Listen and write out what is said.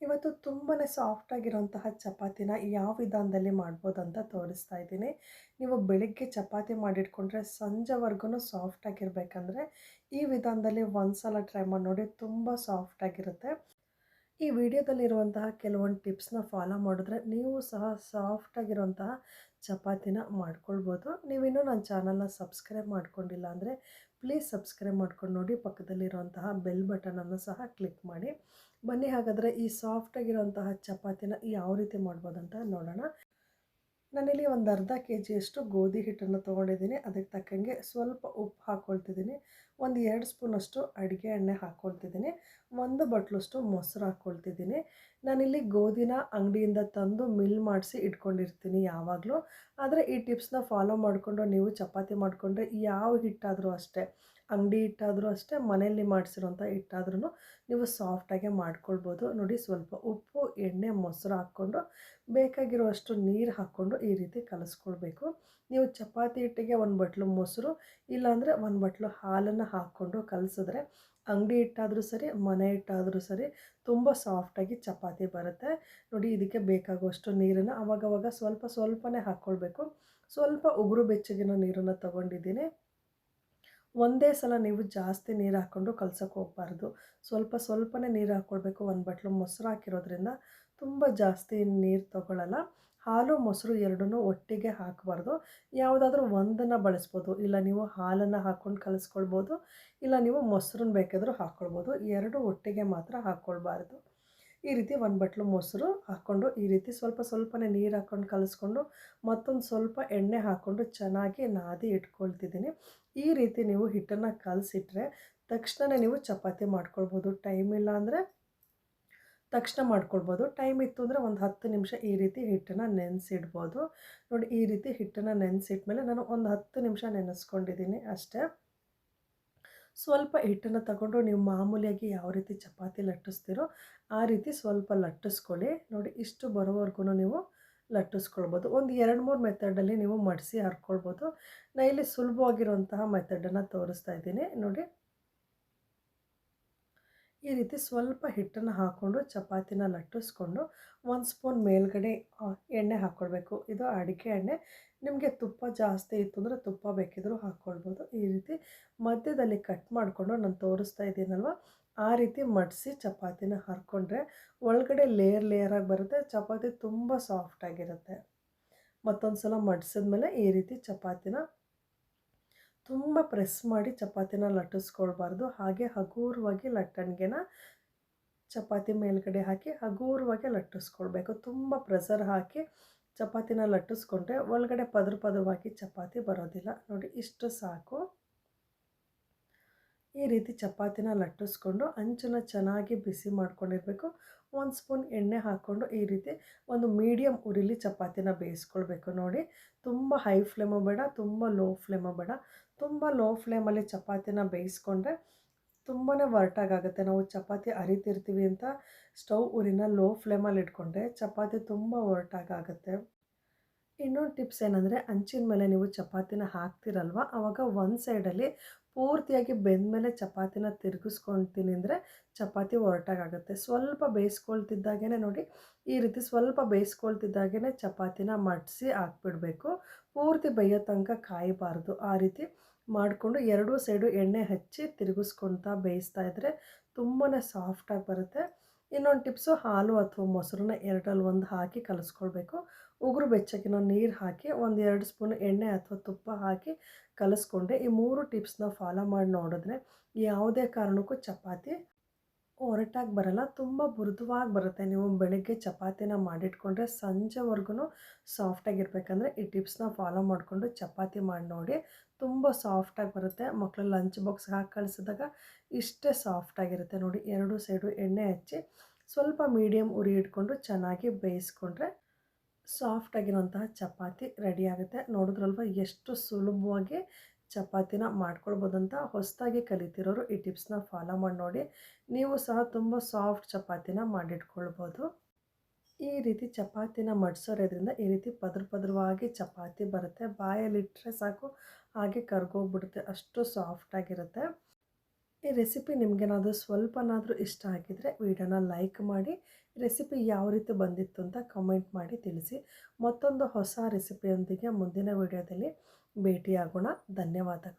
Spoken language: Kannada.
ಇವತ್ತು ತುಂಬಾ ಸಾಫ್ಟಾಗಿರೋಂತಹ ಚಪಾತಿನ ಯಾವ ವಿಧಾನದಲ್ಲಿ ಮಾಡ್ಬೋದಂತ ತೋರಿಸ್ತಾ ಇದ್ದೀನಿ. ನೀವು ಬೆಳಿಗ್ಗೆ ಚಪಾತಿ ಮಾಡಿಟ್ಕೊಂಡ್ರೆ ಸಂಜೆವರೆಗೂ ಸಾಫ್ಟಾಗಿರ್ಬೇಕಂದ್ರೆ ಈ ವಿಧಾನದಲ್ಲಿ ಒಂದು ಸಲ ಟ್ರೈ ಮಾಡಿ ನೋಡಿ, ತುಂಬ ಸಾಫ್ಟಾಗಿರುತ್ತೆ ಈ ವಿಡಿಯೋದಲ್ಲಿರುವಂತಹ ಕೆಲವೊಂದು ಟಿಪ್ಸ್ನ ಫಾಲೋ ಮಾಡಿದ್ರೆ ನೀವು ಸಹ ಸಾಫ್ಟಾಗಿರುವಂತಹ ಚಪಾತಿನ ಮಾಡ್ಕೊಳ್ಬೋದು. ನೀವಿನ್ನೂ ನನ್ನ ಚಾನಲ್ನ ಸಬ್ಸ್ಕ್ರೈಬ್ ಮಾಡ್ಕೊಂಡಿಲ್ಲ ಅಂದರೆ ಪ್ಲೀಸ್ ಸಬ್ಸ್ಕ್ರೈಬ್ ಮಾಡ್ಕೊಂಡು ನೋಡಿ, ಪಕ್ಕದಲ್ಲಿರುವಂತಹ ಬೆಲ್ ಬಟನನ್ನು ಸಹ ಕ್ಲಿಕ್ ಮಾಡಿ. ಬನ್ನಿ, ಹಾಗಾದರೆ ಈ ಸಾಫ್ಟಾಗಿರುವಂತಹ ಚಪಾತಿನ ಯಾವ ರೀತಿ ಮಾಡ್ಬೋದಂತ ನೋಡೋಣ. ನಾನಿಲ್ಲಿ ಒಂದು ಅರ್ಧ ಕೆ ಜಿಯಷ್ಟು ಗೋಧಿ ಹಿಟ್ಟನ್ನು ತೊಗೊಂಡಿದ್ದೀನಿ. ಅದಕ್ಕೆ ತಕ್ಕಂಗೆ ಸ್ವಲ್ಪ ಉಪ್ಪು ಹಾಕ್ಕೊಳ್ತಿದ್ದೀನಿ ಒಂದು ಎರಡು ಸ್ಪೂನಷ್ಟು ಅಡುಗೆ ಎಣ್ಣೆ ಹಾಕ್ಕೊಳ್ತಿದ್ದೀನಿ ಒಂದು ಬಟ್ಲಷ್ಟು ಮೊಸರು ಹಾಕ್ಕೊಳ್ತಿದ್ದೀನಿ ನಾನಿಲ್ಲಿ ಗೋಧಿನ ಅಂಗಡಿಯಿಂದ ತಂದು ಮಿಲ್ ಮಾಡಿಸಿ ಇಟ್ಕೊಂಡಿರ್ತೀನಿ ಯಾವಾಗಲೂ. ಆದರೆ ಈ ಟಿಪ್ಸ್ನ ಫಾಲೋ ಮಾಡಿಕೊಂಡು ನೀವು ಚಪಾತಿ ಮಾಡಿಕೊಂಡ್ರೆ ಯಾವ ಹಿಟ್ಟಾದರೂ ಅಷ್ಟೇ. ಅಂಗಡಿ ಹಿಟ್ಟಾದರೂ ಅಷ್ಟೇ, ಮನೆಯಲ್ಲಿ ಮಾಡಿಸಿರೋಂಥ ಹಿಟ್ಟಾದ್ರೂ ನೀವು ಸಾಫ್ಟಾಗೆ ಮಾಡ್ಕೊಳ್ಬೋದು. ನೋಡಿ ಸ್ವಲ್ಪ ಉಪ್ಪು, ಎಣ್ಣೆ, ಮೊಸರು ಹಾಕ್ಕೊಂಡು ಬೇಕಾಗಿರುವಷ್ಟು ನೀರು ಹಾಕ್ಕೊಂಡು ಈ ರೀತಿ ಕಲಿಸ್ಕೊಳ್ಬೇಕು. ನೀವು ಚಪಾತಿ ಹಿಟ್ಟಿಗೆ ಒಂದು ಬಟ್ಲು ಮೊಸರು, ಇಲ್ಲಾಂದರೆ ಒಂದು ಬಟ್ಲು ಹಾಲನ್ನು ಹಾಕ್ಕೊಂಡು ಕಲಸಿದ್ರೆ ಅಂಗಡಿ ಹಿಟ್ಟಾದರೂ ಸರಿ, ಮನೆ ಹಿಟ್ಟಾದರೂ ಸರಿ ತುಂಬ ಸಾಫ್ಟಾಗಿ ಚಪಾತಿ ಬರುತ್ತೆ. ನೋಡಿ ಇದಕ್ಕೆ ಬೇಕಾಗುವಷ್ಟು ನೀರನ್ನು ಅವಾಗವಾಗ ಸ್ವಲ್ಪ ಸ್ವಲ್ಪನೇ ಹಾಕ್ಕೊಳ್ಬೇಕು. ಸ್ವಲ್ಪ ಉಗುರು ಬೆಚ್ಚಗಿನ ನೀರನ್ನು ತೊಗೊಂಡಿದ್ದೀನಿ. ಒಂದೇ ಸಲ ನೀವು ಜಾಸ್ತಿ ನೀರು ಹಾಕ್ಕೊಂಡು ಕಲ್ಸೋಕೆ ಹೋಗಬಾರ್ದು. ಸ್ವಲ್ಪ ಸ್ವಲ್ಪನೇ ನೀರು ಹಾಕ್ಕೊಳ್ಬೇಕು ಒಂದು ಬಟ್ಲು ಮೊಸರು ಹಾಕಿರೋದ್ರಿಂದ ತುಂಬ ಜಾಸ್ತಿ ನೀರು ತೊಗೊಳ್ಳಲ್ಲ ಹಾಲು, ಮೊಸರು ಎರಡನ್ನೂ ಒಟ್ಟಿಗೆ ಹಾಕಬಾರ್ದು. ಯಾವುದಾದ್ರೂ ಒಂದನ್ನು ಬಳಸ್ಬೋದು. ಇಲ್ಲ ನೀವು ಹಾಲನ್ನು ಹಾಕ್ಕೊಂಡು ಕಲಿಸ್ಕೊಳ್ಬೋದು. ಇಲ್ಲ ನೀವು ಮೊಸರನ್ನ ಬೇಕಾದರೂ ಹಾಕ್ಕೊಳ್ಬೋದು ಎರಡು ಒಟ್ಟಿಗೆ ಮಾತ್ರ ಹಾಕ್ಕೊಳ್ಬಾರ್ದು ಈ ರೀತಿ ಒಂದು ಬಟ್ಲು ಮೊಸರು ಹಾಕ್ಕೊಂಡು ಈ ರೀತಿ ಸ್ವಲ್ಪ ಸ್ವಲ್ಪನೇ ನೀರು ಹಾಕ್ಕೊಂಡು ಕಲಿಸ್ಕೊಂಡು ಮತ್ತೊಂದು ಸ್ವಲ್ಪ ಎಣ್ಣೆ ಹಾಕ್ಕೊಂಡು ಚೆನ್ನಾಗಿ ನಾದಿ ಇಟ್ಕೊಳ್ತಿದ್ದೀನಿ. ಈ ರೀತಿ ನೀವು ಹಿಟ್ಟನ್ನು ಕಲಸಿಟ್ರೆ ತಕ್ಷಣ ನೀವು ಚಪಾತಿ ಮಾಡ್ಕೊಳ್ಬೋದು. ಟೈಮ್ ಇಲ್ಲ ಅಂದರೆ ತಕ್ಷಣ ಮಾಡ್ಕೊಳ್ಬೋದು. ಟೈಮ್ ಇತ್ತು ಅಂದರೆ ಒಂದು ಹತ್ತು ನಿಮಿಷ ಈ ರೀತಿ ಹಿಟ್ಟನ್ನು ನೆನೆಸಿಡ್ಬೋದು. ನೋಡಿ ಈ ರೀತಿ ಹಿಟ್ಟನ್ನು ನೆನೆಸಿಟ್ಮೇಲೆ ನಾನು ಒಂದು ಹತ್ತು ನಿಮಿಷ ನೆನೆಸ್ಕೊಂಡಿದ್ದೀನಿ ಅಷ್ಟೇ. ಸ್ವಲ್ಪ ಹಿಟ್ಟನ್ನು ತಗೊಂಡು ನೀವು ಮಾಮೂಲಿಯಾಗಿ ಯಾವ ರೀತಿ ಚಪಾತಿ ಲಟ್ಟಿಸ್ತೀರೋ ಆ ರೀತಿ ಸ್ವಲ್ಪ ಲಟ್ಟಿಸ್ಕೊಳ್ಳಿ. ನೋಡಿ ಇಷ್ಟು ಬರೋವರೆಗೂ ನೀವು ಲಟ್ಟಿಸ್ಕೊಳ್ಬೋದು. ಒಂದು ಎರಡು ಮೂರು ಮೆಥಡಲ್ಲಿ ನೀವು ಮಡಿಸಿ ಹರ್ಕೊಳ್ಬೋದು. ನಾ ಇಲ್ಲಿ ಸುಲಭವಾಗಿರುವಂತಹ ಮೆಥಡನ್ನು ತೋರಿಸ್ತಾ ಇದ್ದೀನಿ. ನೋಡಿ ಈ ರೀತಿ ಸ್ವಲ್ಪ ಹಿಟ್ಟನ್ನು ಹಾಕ್ಕೊಂಡು ಚಪಾತಿನ ಲಟ್ಟಿಸ್ಕೊಂಡು ಒಂದು ಸ್ಪೂನ್ ಮೇಲ್ಗಡೆ ಎಣ್ಣೆ ಹಾಕ್ಕೊಳ್ಬೇಕು. ಇದು ಅಡಿಕೆ ಎಣ್ಣೆ. ನಿಮಗೆ ತುಪ್ಪ ಜಾಸ್ತಿ ಇತ್ತು ಅಂದರೆ ತುಪ್ಪ ಬೇಕಿದ್ದರೂ ಹಾಕ್ಕೊಳ್ಬೋದು. ಈ ರೀತಿ ಮಧ್ಯದಲ್ಲಿ ಕಟ್ ಮಾಡಿಕೊಂಡು ನಾನು ತೋರಿಸ್ತಾ ಇದ್ದೀನಲ್ವ? ಆ ರೀತಿ ಮಡಿಸಿ ಚಪಾತಿನ ಹರ್ಕೊಂಡ್ರೆ ಒಳಗಡೆ ಲೇಯರ್ ಲೇಯರಾಗಿ ಬರುತ್ತೆ. ಚಪಾತಿ ತುಂಬ ಸಾಫ್ಟಾಗಿರುತ್ತೆ ಮತ್ತೊಂದು ಸಲ ಮಡಿಸಿದ್ಮೇಲೆ ಈ ರೀತಿ ಚಪಾತಿನ ತುಂಬ ಪ್ರೆಸ್ ಮಾಡಿ ಚಪಾತಿನ ಲಟ್ಟಿಸ್ಕೊಳ್ಬಾರ್ದು. ಹಾಗೆ ಹಗುರವಾಗಿ ಲಟ್ಟಣಿಗೆನ ಚಪಾತಿ ಮೇಲ್ಗಡೆ ಹಾಕಿ ಹಗುರವಾಗಿ ಲಟ್ಟಿಸ್ಕೊಳ್ಬೇಕು. ತುಂಬ ಪ್ರೆಸರ್ ಹಾಕಿ ಚಪಾತಿನ ಲಟ್ಟಿಸ್ಕೊಂಡ್ರೆ ಒಳಗಡೆ ಪದ್ರ ಪದರವಾಗಿ ಚಪಾತಿ ಬರೋದಿಲ್ಲ. ನೋಡಿ ಇಷ್ಟು ಸಾಕು. ಈ ರೀತಿ ಚಪಾತಿನ ಲಟ್ಟಿಸ್ಕೊಂಡು ಅಂಚನ್ನು ಚೆನ್ನಾಗಿ ಬಿಸಿ ಮಾಡ್ಕೊಂಡಿರಬೇಕು. ಒಂದು ಸ್ಪೂನ್ ಎಣ್ಣೆ ಹಾಕ್ಕೊಂಡು ಈ ರೀತಿ ಒಂದು ಮೀಡಿಯಮ್ ಉರಿಲಿ ಚಪಾತಿನ ಬೇಯಿಸ್ಕೊಳ್ಬೇಕು ನೋಡಿ. ತುಂಬ ಹೈ ಫ್ಲೇಮು ಬೇಡ, ತುಂಬ ಲೋ ಫ್ಲೇಮು ಬೇಡ. ತುಂಬ ಲೋ ಫ್ಲೇಮಲ್ಲಿ ಚಪಾತಿನ ಬೇಯಿಸ್ಕೊಂಡ್ರೆ ತುಂಬಾ ವರ್ಟಾಗುತ್ತೆ ನಾವು ಚಪಾತಿ ಅರಿತಿರ್ತೀವಿ ಅಂತ ಸ್ಟವ್ ಉರಿನ ಲೋ ಫ್ಲೇಮಲ್ಲಿ ಇಟ್ಕೊಂಡ್ರೆ ಚಪಾತಿ ತುಂಬ ವರ್ಟಾಗುತ್ತೆ ಇನ್ನೊಂದು ಟಿಪ್ಸ್ ಏನಂದರೆ, ಅಂಚಿನ ಮೇಲೆ ನೀವು ಚಪಾತಿನ ಹಾಕ್ತಿರಲ್ವ? ಆವಾಗ ಒಂದು ಸೈಡಲ್ಲಿ ಪೂರ್ತಿಯಾಗಿ ಬೆಂದಮೇಲೆ ಚಪಾತಿನ ತಿರುಗಿಸ್ಕೊಳ್ತೀನಿ ಅಂದರೆ ಚಪಾತಿ ಹೊರಟಾಗುತ್ತೆ ಸ್ವಲ್ಪ ಬೇಯಿಸ್ಕೊಳ್ತಿದ್ದಾಗೇ ನೋಡಿ, ಈ ರೀತಿ ಸ್ವಲ್ಪ ಬೇಯಿಸ್ಕೊಳ್ತಿದ್ದಾಗೇ ಚಪಾತಿನ ಮಡಿಸಿ ಹಾಕ್ಬಿಡಬೇಕು. ಪೂರ್ತಿ ಬೇಯೋ ತನಕ ಕಾಯಬಾರ್ದು. ಆ ರೀತಿ ಮಾಡಿಕೊಂಡು ಎರಡೂ ಸೈಡು ಎಣ್ಣೆ ಹಚ್ಚಿ ತಿರುಗಿಸ್ಕೊಳ್ತಾ ಬೇಯಿಸ್ತಾ ಇದ್ದರೆ ತುಂಬಾ ಸಾಫ್ಟಾಗಿ ಬರುತ್ತೆ. ಇನ್ನೊಂದು ಟಿಪ್ಸು, ಹಾಲು ಅಥವಾ ಮೊಸರನ್ನ ಎರಡರಲ್ಲಿ ಒಂದು ಹಾಕಿ ಕಲಿಸ್ಕೊಳ್ಬೇಕು. ಉಗುರು ಬೆಚ್ಚಗಿನ ನೀರು ಹಾಕಿ ಒಂದು ಎರಡು ಸ್ಪೂನ್ ಎಣ್ಣೆ ಅಥವಾ ತುಪ್ಪ ಹಾಕಿ ಕಲಿಸ್ಕೊಂಡೆ. ಈ ಮೂರು ಟಿಪ್ಸ್ನ ಫಾಲೋ ಮಾಡಿ ನೋಡಿದ್ರೆ ಯಾವುದೇ ಕಾರಣಕ್ಕೂ ಚಪಾತಿ ಹೊರಟಾಗಿ ಬರಲ್ಲ, ತುಂಬ ಮೃದುವಾಗಿ ಬರುತ್ತೆ. ನೀವು ಬೆಳಗ್ಗೆ ಚಪಾತಿನ ಮಾಡಿಟ್ಕೊಂಡ್ರೆ ಸಂಜೆವರೆಗೂ ಸಾಫ್ಟಾಗಿರ್ಬೇಕಂದ್ರೆ ಈ ಟಿಪ್ಸ್ನ ಫಾಲೋ ಮಾಡಿಕೊಂಡು ಚಪಾತಿ ಮಾಡಿ ನೋಡಿ. ತುಂಬ ಸಾಫ್ಟಾಗಿ ಬರುತ್ತೆ. ಮಕ್ಕಳು ಲಂಚ್ ಬಾಕ್ಸ್ ಹಾಕಿ ಕಳಿಸಿದಾಗ ಇಷ್ಟೇ ಸಾಫ್ಟಾಗಿರುತ್ತೆ ನೋಡಿ. ಎರಡು ಸೈಡು ಎಣ್ಣೆ ಹಚ್ಚಿ ಸ್ವಲ್ಪ ಮೀಡಿಯಮ್ ಉರಿ ಇಟ್ಕೊಂಡು ಚೆನ್ನಾಗಿ ಬೇಯಿಸ್ಕೊಂಡ್ರೆ ಸಾಫ್ಟಾಗಿರುವಂತಹ ಚಪಾತಿ ರೆಡಿ ಆಗುತ್ತೆ. ನೋಡಿದ್ರಲ್ವ? ಎಷ್ಟು ಸುಲಭವಾಗಿ ಚಪಾತಿನ ಅಂತ ಹೊಸದಾಗಿ ಕಲಿತಿರೋರು ಈ ಟಿಪ್ಸ್ನ ಫಾಲೋ ಮಾಡಿ ನೋಡಿ. ನೀವು ಸಹ ತುಂಬ ಸಾಫ್ಟ್ ಚಪಾತಿನ ಮಾಡಿಟ್ಕೊಳ್ಬೋದು. ಈ ರೀತಿ ಚಪಾತಿನ ಮಡಿಸೋರೋದ್ರಿಂದ ಈ ರೀತಿ ಪದ್ರ ಪದ್ರವಾಗಿ ಚಪಾತಿ ಬರುತ್ತೆ. ಬಾಯಲ್ಲಿಟ್ಟರೆ ಸಾಕು, ಹಾಗೆ ಕರ್ಗೋಗ್ಬಿಡುತ್ತೆ. ಅಷ್ಟು ಸಾಫ್ಟಾಗಿರುತ್ತೆ. ಈ ರೆಸಿಪಿ ನಿಮಗೇನಾದರೂ ಸ್ವಲ್ಪನಾದರೂ ಇಷ್ಟ ಆಗಿದರೆ ವಿಡಿಯೋನ ಲೈಕ್ ಮಾಡಿ, ರೆಸಿಪಿ ಯಾವ ರೀತಿ ಬಂದಿತ್ತು ಅಂತ ಕಮೆಂಟ್ ಮಾಡಿ ತಿಳಿಸಿ. ಮತ್ತೊಂದು ಹೊಸ ರೆಸಿಪಿಯೊಂದಿಗೆ ಮುಂದಿನ ವಿಡಿಯೋದಲ್ಲಿ ಭೇಟಿಯಾಗೋಣ. ಧನ್ಯವಾದಗಳು.